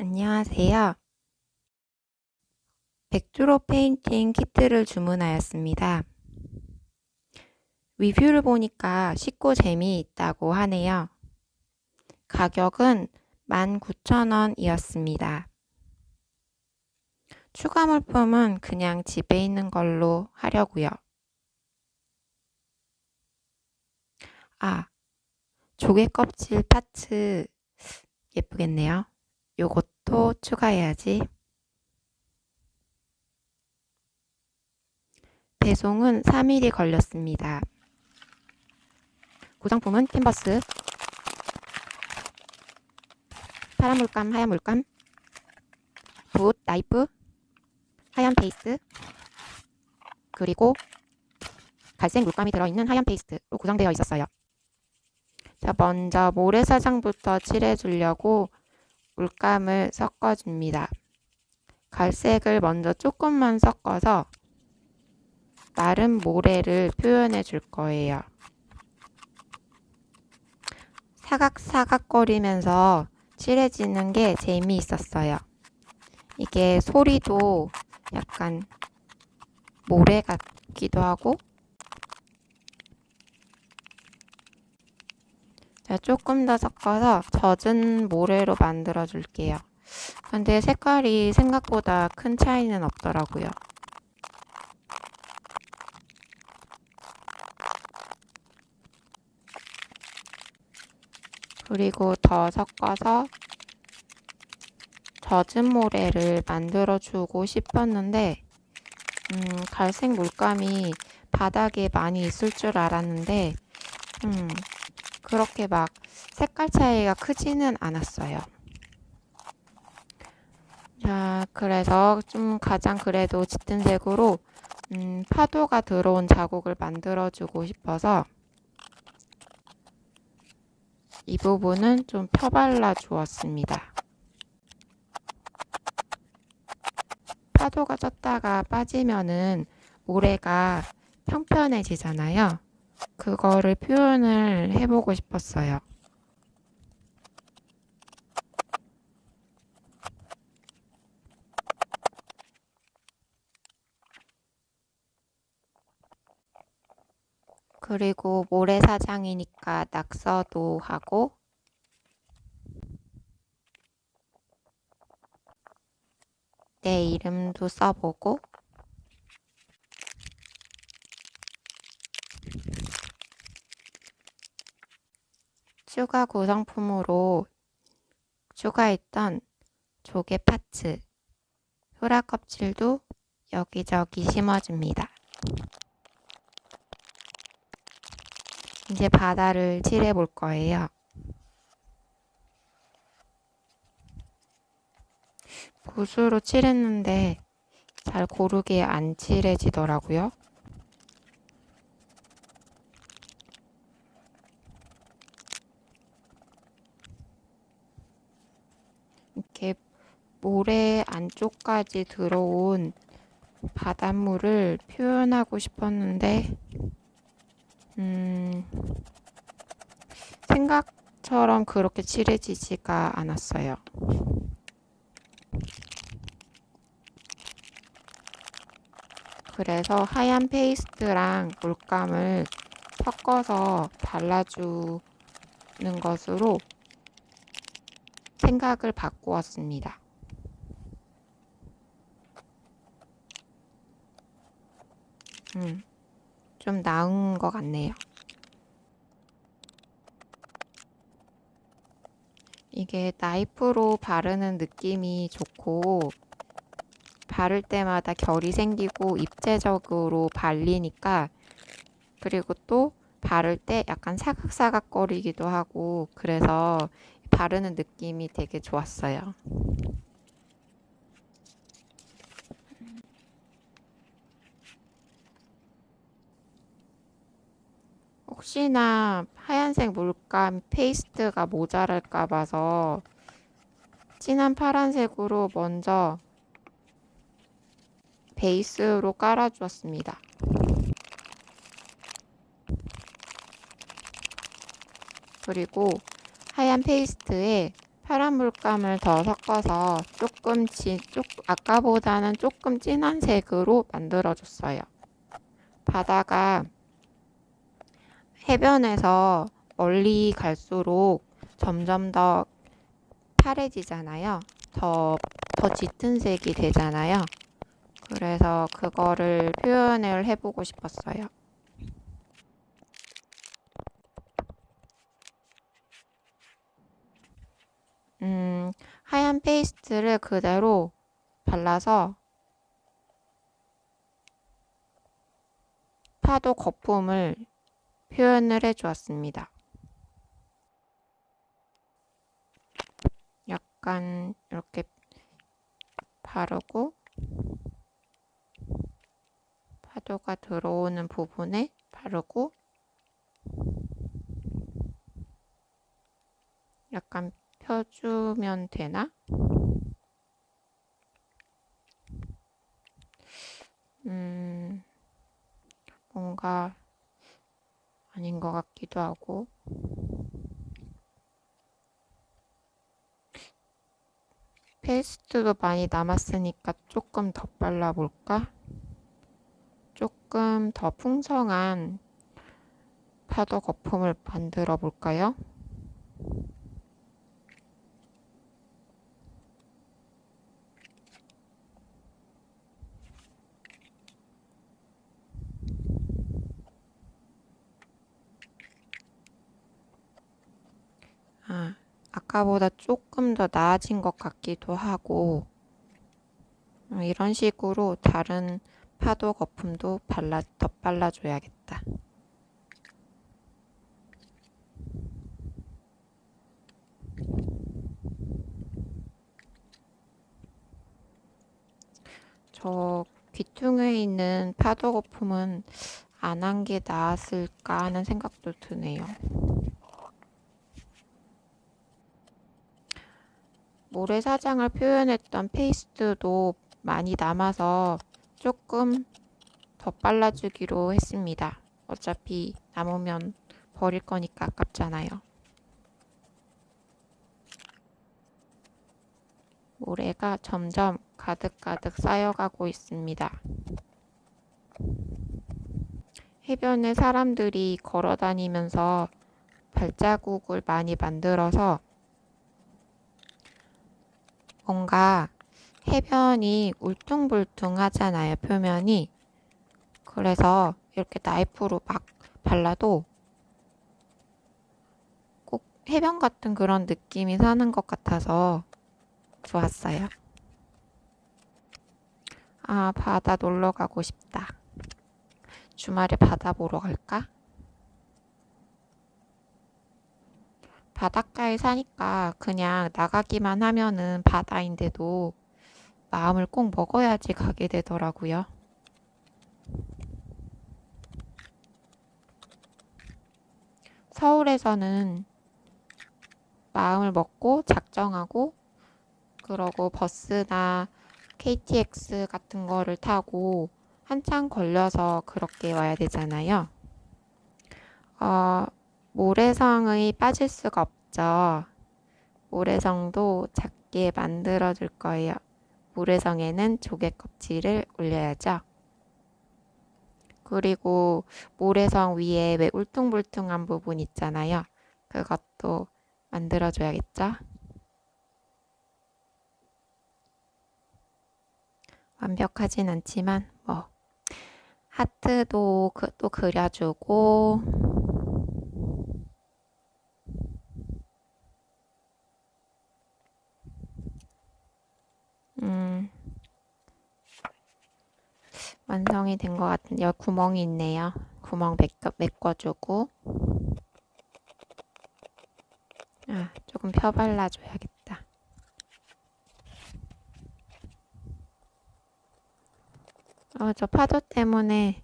안녕하세요. 백드로 페인팅 키트를 주문하였습니다. 리뷰를 보니까 쉽고 재미있다고 하네요. 가격은 19,000원이었습니다. 추가 물품은 그냥 집에 있는 걸로 하려고요. 아, 조개 껍질 파츠 예쁘겠네요. 요것 도 추가해야지. 배송은 3일이 걸렸습니다. 구성품은 캔버스, 파란 물감, 하얀 물감, 붓, 나이프, 하얀 페이스트, 그리고 갈색 물감이 들어있는 하얀 페이스트로 구성되어 있었어요. 자, 먼저 모래사장부터 칠해주려고 물감을 섞어줍니다. 갈색을 먼저 조금만 섞어서 마른 모래를 표현해 줄 거예요. 사각사각거리면서 칠해지는 게 재미있었어요. 이게 소리도 약간 모래 같기도 하고 조금 더 섞어서 젖은 모래로 만들어 줄게요. 근데 색깔이 생각보다 큰 차이는 없더라고요. 그리고 더 섞어서 젖은 모래를 만들어 주고 싶었는데, 음, 갈색 물감이 바닥에 많이 있을 줄 알았는데, 음, 그렇게 막 색깔 차이가 크지는 않았어요. 자, 그래서 좀 가장 그래도 짙은 색으로 음, 파도가 들어온 자국을 만들어주고 싶어서 이 부분은 좀 펴발라 주었습니다. 파도가 쪘다가 빠지면은 모래가 평편해지잖아요. 그거를 표현을 해보고 싶었어요. 그리고 모래사장이니까 낙서도 하고 내 이름도 써보고 추가 구성품으로 추가했던 조개 파츠, 소라 껍질도 여기저기 심어줍니다. 이제 바다를 칠해 볼 거예요. 붓으로 칠했는데 잘 고르게 안 칠해지더라고요. 이렇게 모래 안쪽까지 들어온 바닷물을 표현하고 싶었는데, 음, 생각처럼 그렇게 칠해지지가 않았어요. 그래서 하얀 페이스트랑 물감을 섞어서 발라주는 것으로 생각을 바꾸었습니다. 음, 좀 나은 것 같네요. 이게 나이프로 바르는 느낌이 좋고, 바를 때마다 결이 생기고 입체적으로 발리니까, 그리고 또 바를 때 약간 사각사각거리기도 하고, 그래서 바르는 느낌이 되게 좋았어요. 혹시나 하얀색 물감 페이스트가 모자랄까 봐서 진한 파란색으로 먼저 베이스로 깔아주었습니다. 그리고 하얀 페이스트에 파란 물감을 더 섞어서 조금 진, 조, 아까보다는 조금 진한 색으로 만들어줬어요. 바다가 해변에서 멀리 갈수록 점점 더 파래지잖아요. 더, 더 짙은 색이 되잖아요. 그래서 그거를 표현을 해보고 싶었어요. 음, 하얀 페이스트를 그대로 발라서 파도 거품을 표현을 해 주었습니다. 약간 이렇게 바르고 파도가 들어오는 부분에 바르고 약간 펴주면 되나? 음, 뭔가 아닌 것 같기도 하고. 페이스트도 많이 남았으니까 조금 더 발라볼까? 조금 더 풍성한 파도 거품을 만들어 볼까요? 아, 아까보다 조금 더 나아진 것 같기도 하고, 음, 이런 식으로 다른 파도 거품도 발라, 더 발라줘야겠다. 저 귀퉁이에 있는 파도 거품은 안 한 게 나았을까 하는 생각도 드네요. 모래사장을 표현했던 페이스트도 많이 남아서 조금 더 발라주기로 했습니다. 어차피 남으면 버릴 거니까 아깝잖아요. 모래가 점점 가득가득 쌓여가고 있습니다. 해변에 사람들이 걸어 다니면서 발자국을 많이 만들어서 뭔가 해변이 울퉁불퉁하잖아요, 표면이. 그래서 이렇게 나이프로 막 발라도 꼭 해변 같은 그런 느낌이 사는 것 같아서 좋았어요. 아, 바다 놀러 가고 싶다. 주말에 바다 보러 갈까? 바닷가에 사니까 그냥 나가기만 하면은 바다인데도 마음을 꼭 먹어야지 가게 되더라고요. 서울에서는 마음을 먹고 작정하고 그러고 버스나 KTX 같은 거를 타고 한참 걸려서 그렇게 와야 되잖아요. 어, 모래성의 빠질 수가 없 죠. 모래성도 작게 만들어 줄 거예요. 모래성에는 조개 껍질을 올려야죠. 그리고 모래성 위에 왜 울퉁불퉁한 부분 있잖아요. 그것도 만들어 줘야겠죠. 완벽하진 않지만 뭐 하트도 그, 또 그려주고 완성이 된 것 같은데 여기 구멍이 있네요. 구멍 메꿔, 메꿔주고 아 조금 펴 발라줘야겠다. 어, 저 파도 때문에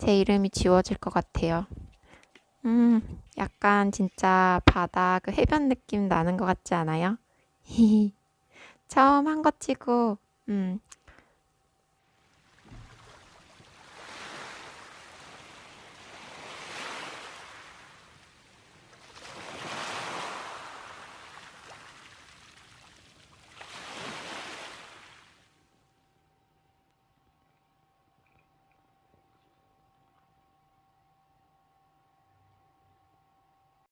제 이름이 지워질 것 같아요. 음, 약간 진짜 바다 그 해변 느낌 나는 것 같지 않아요? 처음 한거 치고, 음,